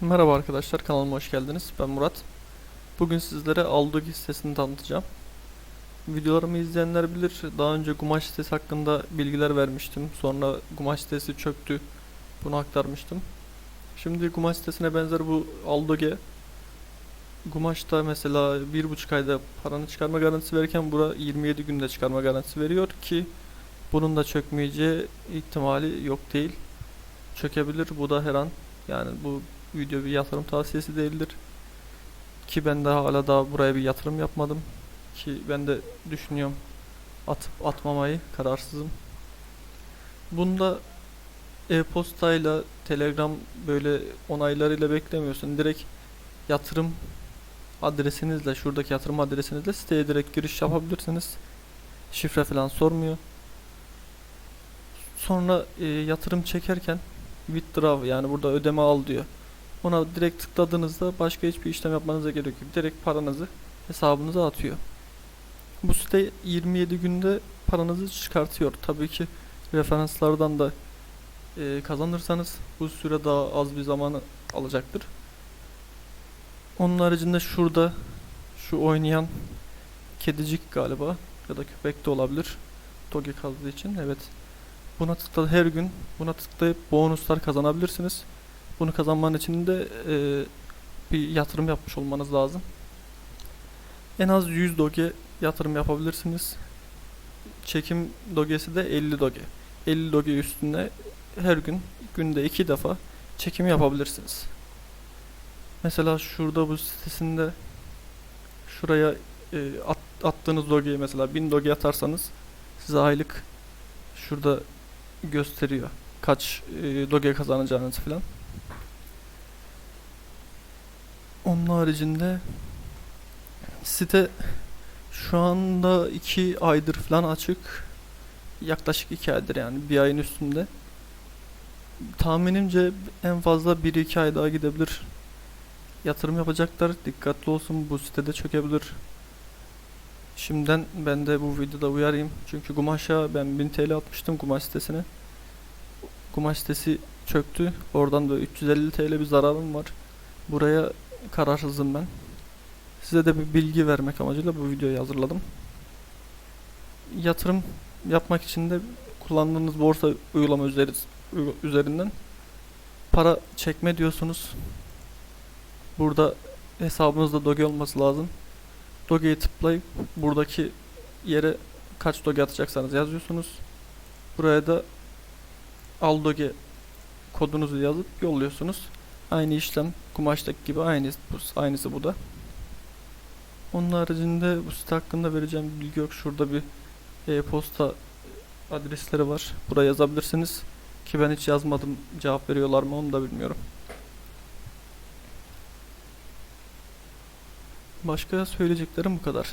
Merhaba arkadaşlar kanalıma hoş geldiniz. Ben Murat. Bugün sizlere Aldogi sitesini tanıtacağım. Videolarımı izleyenler bilir. Daha önce Gumaş sitesi hakkında bilgiler vermiştim. Sonra Gumaş sitesi çöktü. Bunu aktarmıştım. Şimdi Gumaş sitesine benzer bu Aldoge. Gumaş'ta mesela 1,5 ayda paranı çıkarma garantisi verirken bura 27 günde çıkarma garantisi veriyor ki bunun da çökmeyeceği ihtimali yok değil. Çökebilir bu da her an. Yani bu video bir yatırım tavsiyesi değildir. Ki ben daha hala daha buraya bir yatırım yapmadım. Ki ben de düşünüyorum atıp atmamayı kararsızım. Bunda e-postayla Telegram böyle onaylarıyla beklemiyorsun. Direkt yatırım adresinizle şuradaki yatırım adresinizle siteye direkt giriş yapabilirsiniz. Şifre falan sormuyor. Sonra e, yatırım çekerken withdraw yani burada ödeme al diyor. Ona direkt tıkladığınızda başka hiçbir işlem yapmanıza gerek yok. Direkt paranızı hesabınıza atıyor. Bu site 27 günde paranızı çıkartıyor. Tabii ki referanslardan da e, kazanırsanız bu süre daha az bir zamanı alacaktır. Onun haricinde şurada şu oynayan kedicik galiba ya da köpek de olabilir. Doge kazdığı için evet. Buna tıkla her gün buna tıklayıp bonuslar kazanabilirsiniz. Bunu kazanmanın için de e, bir yatırım yapmış olmanız lazım. En az 100 doge yatırım yapabilirsiniz. Çekim dogesi de 50 doge. 50 doge üstüne her gün günde 2 defa çekim yapabilirsiniz. Mesela şurada bu sitesinde şuraya e, at, attığınız dogeyi mesela 1000 doge atarsanız size aylık şurada gösteriyor kaç e, doge kazanacağınızı falan. Onun haricinde site şu anda 2 aydır falan açık. Yaklaşık 2 aydır yani bir ayın üstünde. Tahminimce en fazla 1-2 ay daha gidebilir. Yatırım yapacaklar. Dikkatli olsun bu sitede çökebilir. Şimdiden ben de bu videoda uyarayım. Çünkü Gumaş'a ben 1000 TL atmıştım Gumaş sitesine. Gumaş sitesi çöktü. Oradan da 350 TL bir zararım var. Buraya kararsızım ben. Size de bir bilgi vermek amacıyla bu videoyu hazırladım. Yatırım yapmak için de kullandığınız borsa uygulama üzeri, uy- üzerinden para çekme diyorsunuz. Burada hesabınızda Doge olması lazım. Doge'yi tıklayıp buradaki yere kaç Doge atacaksanız yazıyorsunuz. Buraya da al Doge kodunuzu yazıp yolluyorsunuz. Aynı işlem kumaştaki gibi aynısı, aynısı bu da. Onun haricinde bu site hakkında vereceğim bir bilgi yok. Şurada bir e-posta adresleri var. Buraya yazabilirsiniz. Ki ben hiç yazmadım. Cevap veriyorlar mı onu da bilmiyorum. Başka söyleyeceklerim bu kadar.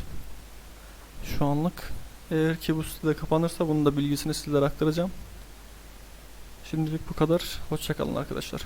Şu anlık eğer ki bu site kapanırsa bunun da bilgisini sizlere aktaracağım. Şimdilik bu kadar. Hoşçakalın arkadaşlar.